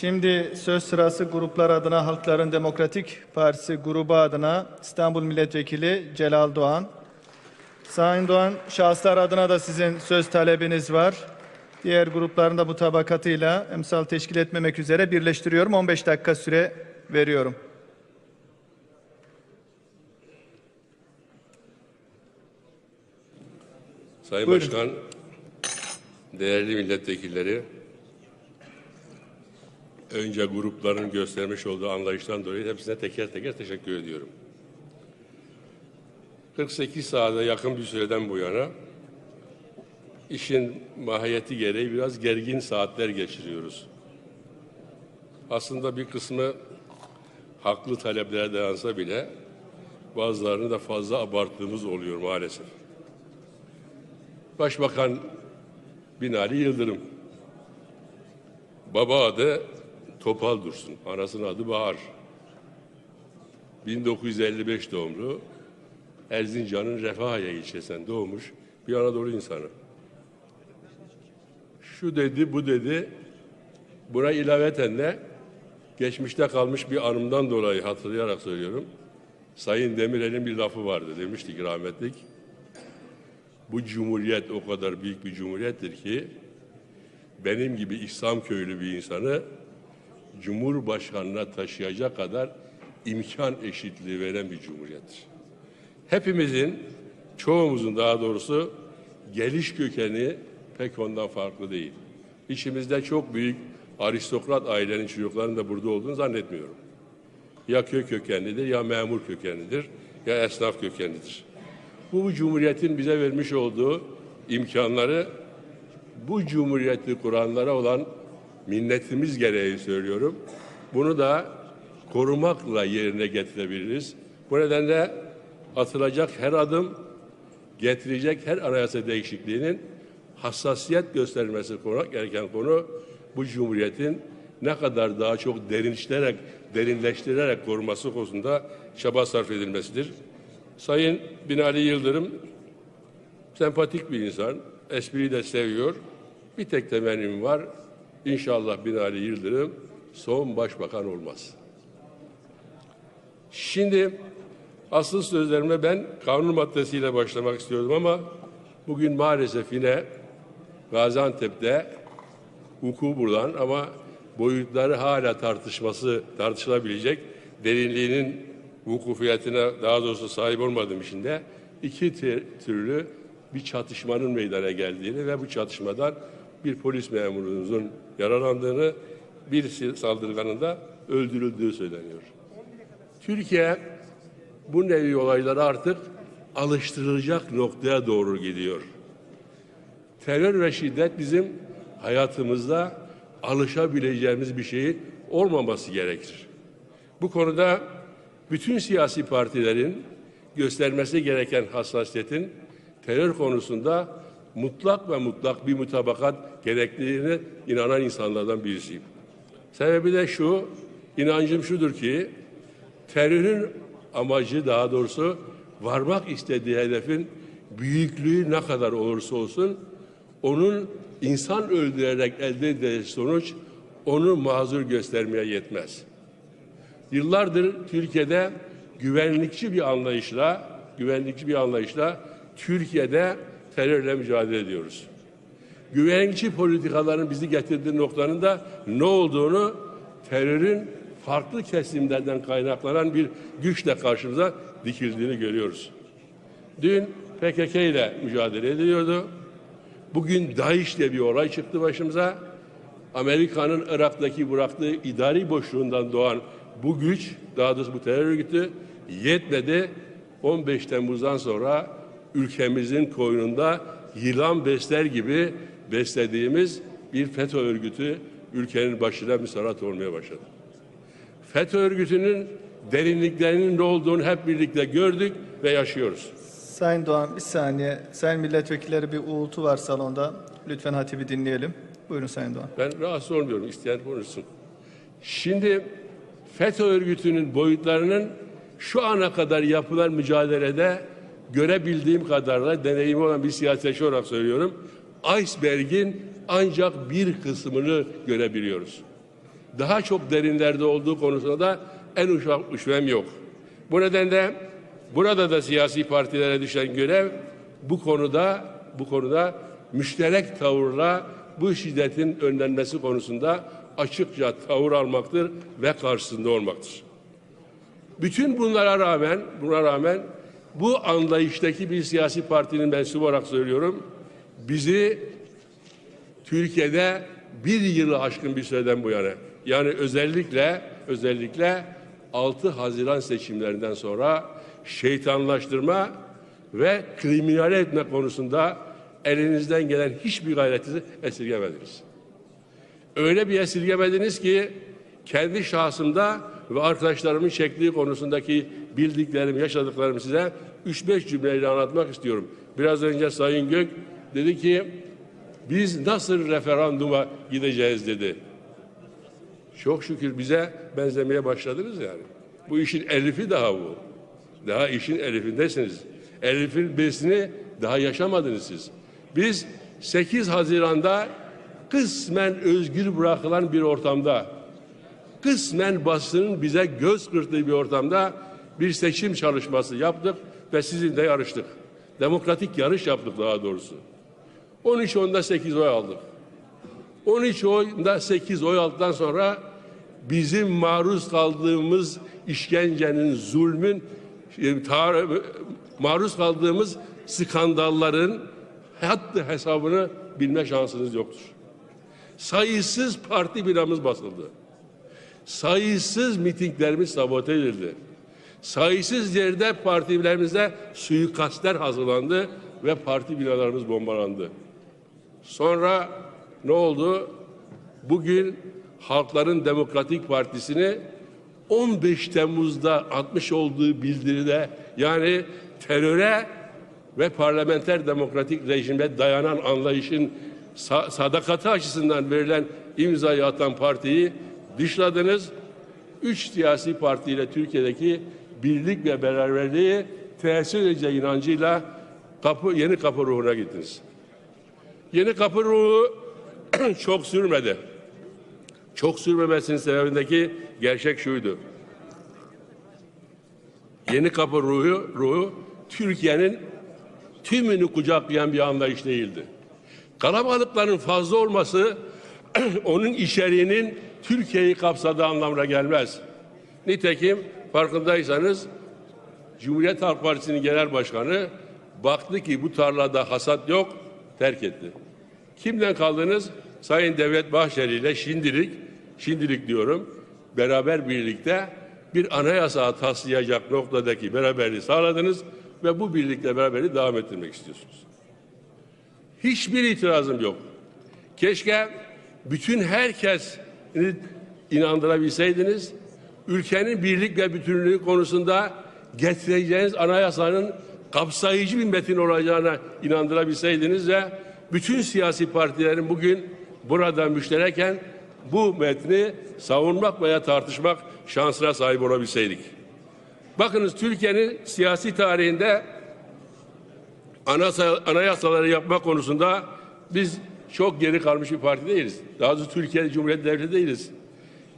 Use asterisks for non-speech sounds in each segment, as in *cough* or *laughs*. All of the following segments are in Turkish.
Şimdi söz sırası gruplar adına Halkların Demokratik Partisi grubu adına İstanbul Milletvekili Celal Doğan. Sayın Doğan, şahıslar adına da sizin söz talebiniz var. Diğer grupların da mutabakatıyla emsal teşkil etmemek üzere birleştiriyorum. 15 dakika süre veriyorum. Sayın Buyurun. Başkan, değerli milletvekilleri, önce grupların göstermiş olduğu anlayıştan dolayı hepsine teker teker teşekkür ediyorum. 48 saate yakın bir süreden bu yana işin mahiyeti gereği biraz gergin saatler geçiriyoruz. Aslında bir kısmı haklı taleplere dayansa bile bazılarını da fazla abarttığımız oluyor maalesef. Başbakan Binali Yıldırım. Baba adı Topal Dursun. Anasının adı Bahar. 1955 doğumlu. Erzincan'ın Refahiye ilçesinden doğmuş bir Anadolu insanı. Şu dedi, bu dedi. Buna ilaveten de geçmişte kalmış bir anımdan dolayı hatırlayarak söylüyorum. Sayın Demirel'in bir lafı vardı demiştik rahmetlik. Bu cumhuriyet o kadar büyük bir cumhuriyettir ki benim gibi İslam köylü bir insanı Cumhurbaşkanına taşıyacak kadar imkan eşitliği veren bir cumhuriyettir. Hepimizin, çoğumuzun daha doğrusu geliş kökeni pek ondan farklı değil. İçimizde çok büyük aristokrat ailenin çocuklarının da burada olduğunu zannetmiyorum. Ya köy kökenlidir ya memur kökenlidir ya esnaf kökenlidir bu, bu cumhuriyetin bize vermiş olduğu imkanları bu cumhuriyeti kuranlara olan minnetimiz gereği söylüyorum. Bunu da korumakla yerine getirebiliriz. Bu nedenle atılacak her adım, getirecek her anayasa değişikliğinin hassasiyet göstermesi konu, gereken konu bu cumhuriyetin ne kadar daha çok derinleştirerek, derinleştirerek koruması konusunda çaba sarf edilmesidir. Sayın Binali Yıldırım sempatik bir insan, espriyi de seviyor. Bir tek temennim var. İnşallah Binali Yıldırım son başbakan olmaz. Şimdi asıl sözlerime ben kanun maddesiyle başlamak istiyordum ama bugün maalesef yine Gaziantep'te hukuku bulan ama boyutları hala tartışması tartışılabilecek derinliğinin vukufiyetine daha doğrusu sahip olmadığım için de iki türlü bir çatışmanın meydana geldiğini ve bu çatışmadan bir polis memurunuzun yaralandığını, bir saldırganın da öldürüldüğü söyleniyor. Türkiye bu nevi olaylara artık alıştırılacak noktaya doğru gidiyor. Terör ve şiddet bizim hayatımızda alışabileceğimiz bir şey olmaması gerekir. Bu konuda bütün siyasi partilerin göstermesi gereken hassasiyetin terör konusunda mutlak ve mutlak bir mutabakat gerektiğine inanan insanlardan birisiyim. Sebebi de şu, inancım şudur ki terörün amacı daha doğrusu varmak istediği hedefin büyüklüğü ne kadar olursa olsun onun insan öldürerek elde edilen sonuç onu mazur göstermeye yetmez. Yıllardır Türkiye'de güvenlikçi bir anlayışla, güvenlikçi bir anlayışla Türkiye'de terörle mücadele ediyoruz. Güvenlikçi politikaların bizi getirdiği noktanın da ne olduğunu terörün farklı kesimlerden kaynaklanan bir güçle karşımıza dikildiğini görüyoruz. Dün PKK ile mücadele ediliyordu. Bugün DAEŞ diye bir olay çıktı başımıza. Amerika'nın Irak'taki bıraktığı idari boşluğundan doğan bu güç, daha doğrusu bu terör örgütü yetmedi. 15 Temmuz'dan sonra ülkemizin koynunda yılan besler gibi beslediğimiz bir FETÖ örgütü ülkenin başına müsarat olmaya başladı. FETÖ örgütünün derinliklerinin ne olduğunu hep birlikte gördük ve yaşıyoruz. Sayın Doğan bir saniye. Sayın milletvekilleri bir uğultu var salonda. Lütfen hatibi dinleyelim. Buyurun Sayın Doğan. Ben rahatsız olmuyorum. isteyen konuşsun. Şimdi FETÖ örgütünün boyutlarının şu ana kadar yapılan mücadelede görebildiğim kadarıyla deneyimi olan bir siyasetçi olarak söylüyorum. Iceberg'in ancak bir kısmını görebiliyoruz. daha çok derinlerde olduğu konusunda da en ufak şüphem yok. Bu nedenle burada da siyasi partilere düşen görev bu konuda bu konuda müşterek tavırla bu şiddetin önlenmesi konusunda açıkça tavır almaktır ve karşısında olmaktır. Bütün bunlara rağmen, buna rağmen bu anlayıştaki bir siyasi partinin mensubu olarak söylüyorum. Bizi Türkiye'de bir yılı aşkın bir süreden bu yana yani özellikle özellikle 6 Haziran seçimlerinden sonra şeytanlaştırma ve kriminal etme konusunda elinizden gelen hiçbir gayreti esirgemediniz. Öyle bir esirgemediniz ki kendi şahsımda ve arkadaşlarımın çektiği konusundaki bildiklerimi, yaşadıklarımı size 3-5 cümleyle anlatmak istiyorum. Biraz önce Sayın Gök dedi ki biz nasıl referanduma gideceğiz dedi. Çok şükür bize benzemeye başladınız yani. Bu işin elifi daha bu. Daha işin elifindesiniz. Elifin besini daha yaşamadınız siz. Biz 8 Haziran'da kısmen özgür bırakılan bir ortamda, kısmen basının bize göz kırptığı bir ortamda bir seçim çalışması yaptık ve sizinle yarıştık. Demokratik yarış yaptık daha doğrusu. 13 onda 8 oy aldık. 13 oyunda 8 oy aldıktan sonra bizim maruz kaldığımız işkencenin, zulmün, e, maruz kaldığımız skandalların hattı hesabını bilme şansınız yoktur. Sayısız parti binamız basıldı. Sayısız mitinglerimiz sabote edildi. Sayısız yerde partilerimize suikastler hazırlandı ve parti binalarımız bombalandı. Sonra ne oldu? Bugün Halkların Demokratik Partisi'ni 15 Temmuz'da atmış olduğu bildiride yani teröre ve parlamenter demokratik rejime dayanan anlayışın sa- sadakati açısından verilen imzayı atan partiyi dışladınız. Üç siyasi partiyle Türkiye'deki birlik ve beraberliği tesis edeceği inancıyla kapı, yeni kapı ruhuna gittiniz. Yeni kapı ruhu *clears throat* çok sürmedi. Çok sürmemesinin sebebindeki gerçek şuydu. Yeni kapı ruhu, ruhu Türkiye'nin tümünü kucaklayan bir anlayış değildi. Kalabalıkların fazla olması *clears throat* onun içeriğinin Türkiye'yi kapsadığı anlamına gelmez. Nitekim farkındaysanız Cumhuriyet Halk Partisi'nin genel başkanı baktı ki bu tarlada hasat yok, terk etti. Kimden kaldınız? Sayın Devlet Bahçeli ile şimdilik, şimdilik diyorum, beraber birlikte bir anayasa taslayacak noktadaki beraberliği sağladınız ve bu birlikte beraberliği devam ettirmek istiyorsunuz. Hiçbir itirazım yok. Keşke bütün herkes inandırabilseydiniz, ülkenin birlik ve bütünlüğü konusunda getireceğiniz anayasanın kapsayıcı bir metin olacağına inandırabilseydiniz de bütün siyasi partilerin bugün burada müştereken bu metni savunmak veya tartışmak şansına sahip olabilseydik. Bakınız Türkiye'nin siyasi tarihinde anayasa, anayasaları yapma konusunda biz çok geri kalmış bir parti değiliz. Daha doğrusu Türkiye Cumhuriyeti Devleti değiliz.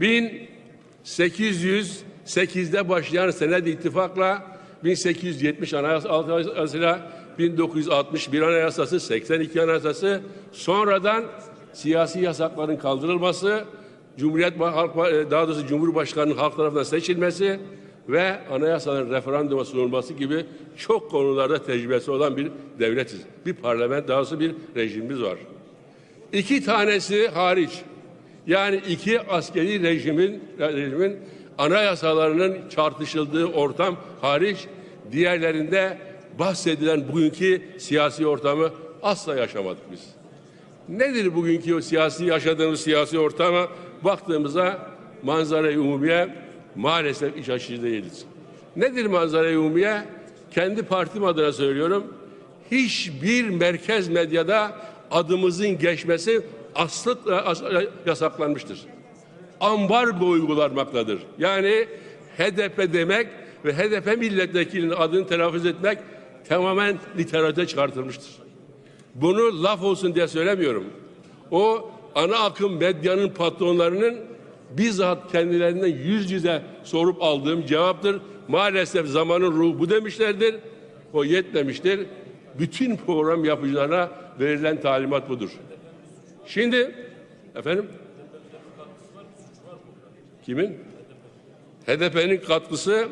1808'de başlayan sened ittifakla 1870 anayasasıyla 1961 anayasası, 82 anayasası sonradan siyasi yasakların kaldırılması, Cumhuriyet Halk daha doğrusu Cumhurbaşkanı'nın halk tarafından seçilmesi ve anayasanın referanduma sunulması gibi çok konularda tecrübesi olan bir devletiz. Bir parlament daha doğrusu bir rejimimiz var. İki tanesi hariç yani iki askeri rejimin, rejimin anayasalarının çarpışıldığı ortam hariç diğerlerinde bahsedilen bugünkü siyasi ortamı asla yaşamadık biz. Nedir bugünkü o siyasi yaşadığımız siyasi ortama baktığımızda manzara-i umumiye maalesef iç açıcı değiliz. Nedir manzara-i umumiye? Kendi partim adına söylüyorum. Hiçbir merkez medyada adımızın geçmesi aslıkla yasaklanmıştır. Ambargo uygulanmaktadır. Yani HDP demek ve HDP milletvekilinin adını telaffuz etmek tamamen literatüre çıkartılmıştır. Bunu laf olsun diye söylemiyorum. O ana akım medyanın patronlarının bizzat kendilerinden yüz yüze sorup aldığım cevaptır. Maalesef zamanın ruhu bu demişlerdir. O yetmemiştir. Bütün program yapıcılarına verilen talimat budur. Şimdi efendim kimin? HDP'nin katkısı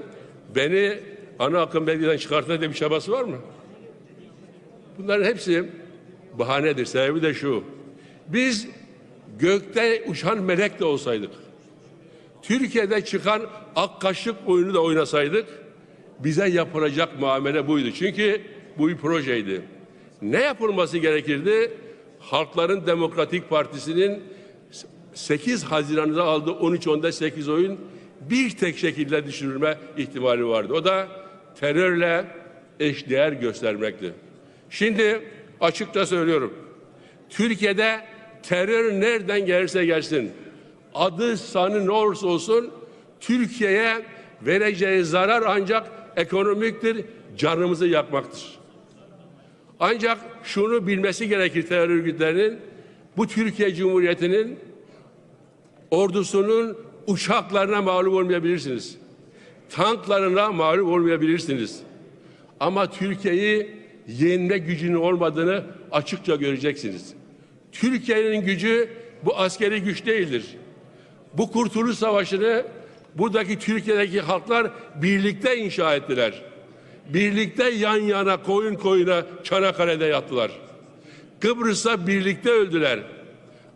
beni ana akım medyadan çıkartma diye bir çabası var mı? Bunların hepsi bahanedir. Sebebi de şu. Biz gökte uçan melek de olsaydık, Türkiye'de çıkan ak kaşık oyunu da oynasaydık, bize yapılacak muamele buydu. Çünkü bu bir projeydi. Ne yapılması gerekirdi? Halkların Demokratik Partisi'nin 8 Haziran'da aldığı 13-10'da 8 oyun bir tek şekilde düşürülme ihtimali vardı. O da terörle eşdeğer göstermekti. Şimdi açıkça söylüyorum. Türkiye'de terör nereden gelirse gelsin, adı sanı ne olursa olsun Türkiye'ye vereceği zarar ancak ekonomiktir, canımızı yakmaktır. Ancak şunu bilmesi gerekir terör örgütlerinin, bu Türkiye Cumhuriyeti'nin ordusunun uçaklarına mağlup olmayabilirsiniz. Tanklarına mağlup olmayabilirsiniz. Ama Türkiye'yi yenme gücünün olmadığını açıkça göreceksiniz. Türkiye'nin gücü bu askeri güç değildir. Bu kurtuluş savaşını buradaki Türkiye'deki halklar birlikte inşa ettiler. Birlikte yan yana koyun koyuna Çanakkale'de yattılar. Kıbrıs'ta birlikte öldüler.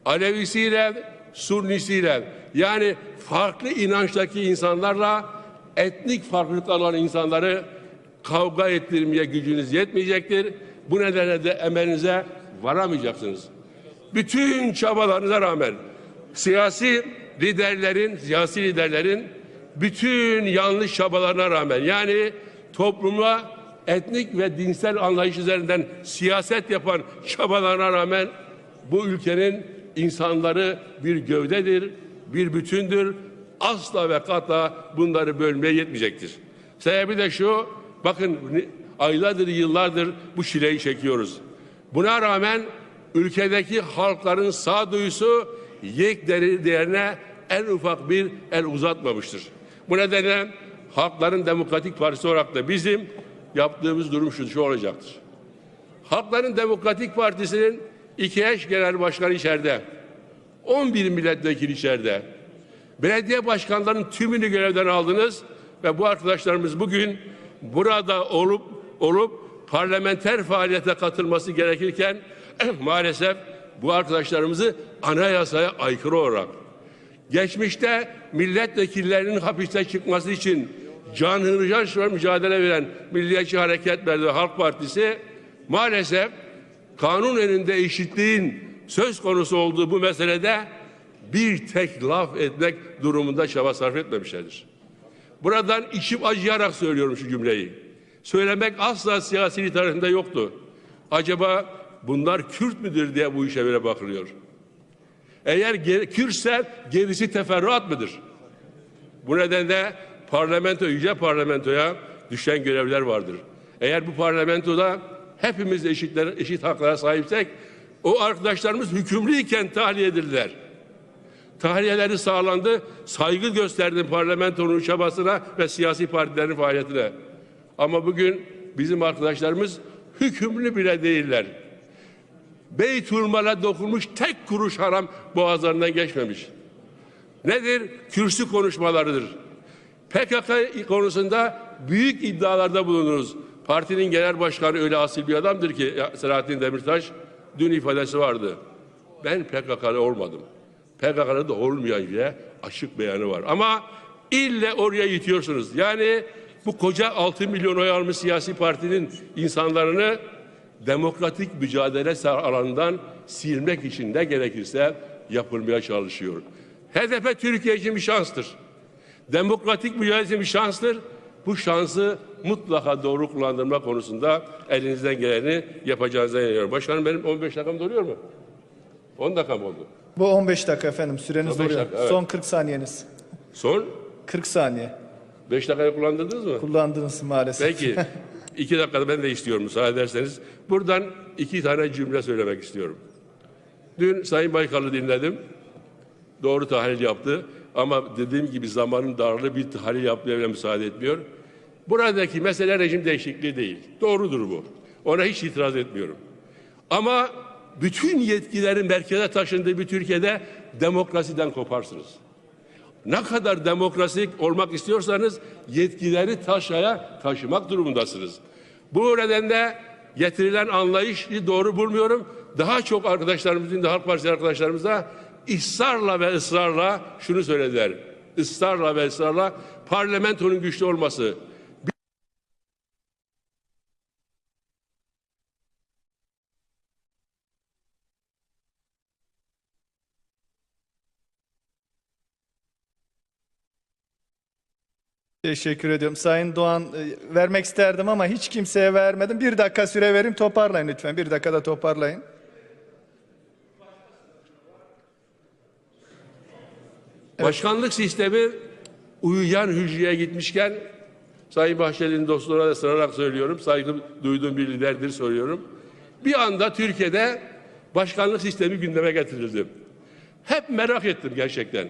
Alevisiyle, Sunnisiyle yani farklı inançtaki insanlarla etnik farklılıklar olan insanları kavga ettirmeye gücünüz yetmeyecektir. Bu nedenle de emelinize varamayacaksınız. Bütün çabalarınıza rağmen siyasi liderlerin, siyasi liderlerin bütün yanlış çabalarına rağmen yani topluma etnik ve dinsel anlayış üzerinden siyaset yapan çabalarına rağmen bu ülkenin insanları bir gövdedir, bir bütündür. Asla ve kata bunları bölmeye yetmeyecektir. Sebebi de şu, bakın aylardır, yıllardır bu çileyi çekiyoruz. Buna rağmen ülkedeki halkların sağduyusu yek değerine en ufak bir el uzatmamıştır. Bu nedenle Halkların Demokratik Partisi olarak da bizim yaptığımız durum şu, şu olacaktır. Halkların Demokratik Partisi'nin iki eş genel başkanı içeride. 11 milletvekili içeride. Belediye başkanlarının tümünü görevden aldınız ve bu arkadaşlarımız bugün burada olup olup parlamenter faaliyete katılması gerekirken *clears throat* maalesef bu arkadaşlarımızı anayasaya aykırı olarak geçmişte milletvekillerinin hapiste çıkması için can hırcan mücadele veren Milliyetçi Hareketler ve Halk Partisi maalesef kanun önünde eşitliğin söz konusu olduğu bu meselede bir tek laf etmek durumunda çaba sarf etmemişlerdir. Buradan içim acıyarak söylüyorum şu cümleyi. Söylemek asla siyasi literatüründe yoktu. Acaba bunlar Kürt müdür diye bu işe böyle bakılıyor. Eğer Kürtse gerisi teferruat mıdır? Bu nedenle parlamento, yüce parlamentoya düşen görevler vardır. Eğer bu parlamentoda hepimiz eşitler, eşit haklara sahipsek o arkadaşlarımız hükümlüyken tahliye edildiler. Tahliyeleri sağlandı, saygı gösterdim parlamentonun çabasına ve siyasi partilerin faaliyetine. Ama bugün bizim arkadaşlarımız hükümlü bile değiller. Beytülmal'a dokunmuş tek kuruş haram boğazlarından geçmemiş. Nedir? Kürsü konuşmalarıdır. PKK konusunda büyük iddialarda bulunuruz. Partinin genel başkanı öyle asil bir adamdır ki Selahattin Demirtaş dün ifadesi vardı. Ben PKK'lı olmadım. PKK'lı da olmayan diye açık beyanı var. Ama ille oraya itiyorsunuz. Yani bu koca 6 milyon oy almış siyasi partinin insanlarını demokratik mücadele alanından silmek için ne gerekirse yapılmaya çalışıyor. HDP Türkiye için bir şanstır. Demokratik mücadele için bir şanstır. Bu şansı mutlaka doğru kullandırma konusunda elinizden geleni yapacağınıza inanıyorum. Başkanım benim 15 dakikam doluyor mu? 10 dakikam oldu. Bu 15 dakika efendim. Süreniz 15 doluyor. dakika, evet. Son 40 saniyeniz. Son 40 saniye. 5 dakikayı kullandınız mı? Kullandınız maalesef. Peki. *laughs* iki dakikada ben de istiyorum müsaade ederseniz. Buradan iki tane cümle söylemek istiyorum. Dün Sayın Baykal'ı dinledim. Doğru tahlil yaptı. Ama dediğim gibi zamanın darlığı bir tahlil yapmaya bile müsaade etmiyor. Buradaki mesele rejim değişikliği değil. Doğrudur bu. Ona hiç itiraz etmiyorum. Ama bütün yetkilerin merkeze taşındığı bir Türkiye'de demokrasiden koparsınız. Ne kadar demokratik olmak istiyorsanız yetkileri taşaya taşımak durumundasınız. Bu nedenle getirilen anlayışı doğru bulmuyorum. Daha çok arkadaşlarımızın da Halk Partisi arkadaşlarımız da ısrarla ve ısrarla şunu söylediler. Israrla ve ısrarla parlamentonun güçlü olması, Teşekkür ediyorum. Sayın Doğan e, vermek isterdim ama hiç kimseye vermedim. Bir dakika süre vereyim toparlayın lütfen. Bir dakikada toparlayın. Başkanlık sistemi uyuyan hücreye gitmişken Sayın Bahçeli'nin dostlarına da sırarak söylüyorum. Saygı duyduğum bir liderdir söylüyorum. Bir anda Türkiye'de başkanlık sistemi gündeme getirildi. Hep merak ettim gerçekten.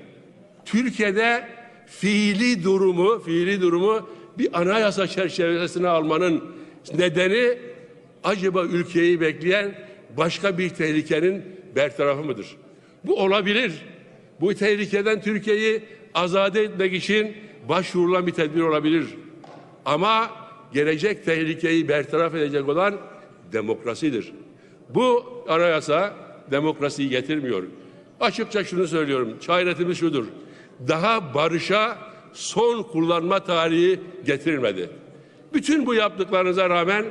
Türkiye'de fiili durumu, fiili durumu bir anayasa çerçevesine almanın nedeni acaba ülkeyi bekleyen başka bir tehlikenin bertarafı mıdır? Bu olabilir. Bu tehlikeden Türkiye'yi azade etmek için başvurulan bir tedbir olabilir. Ama gelecek tehlikeyi bertaraf edecek olan demokrasidir. Bu anayasa demokrasiyi getirmiyor. Açıkça şunu söylüyorum. Çaretimiz şudur. Daha barışa son kullanma tarihi getirilmedi. Bütün bu yaptıklarınıza rağmen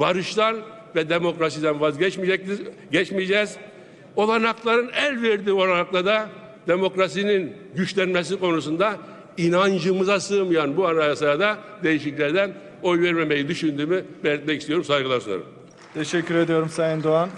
barıştan ve demokrasiden vazgeçmeyeceğiz. Geçmeyeceğiz. Olanakların el verdiği olanakla da demokrasinin güçlenmesi konusunda inancımıza sığmayan bu anayasaya da değişikliklerden oy vermemeyi düşündüğümü belirtmek istiyorum. Saygılar sunarım. Teşekkür ediyorum Sayın Doğan.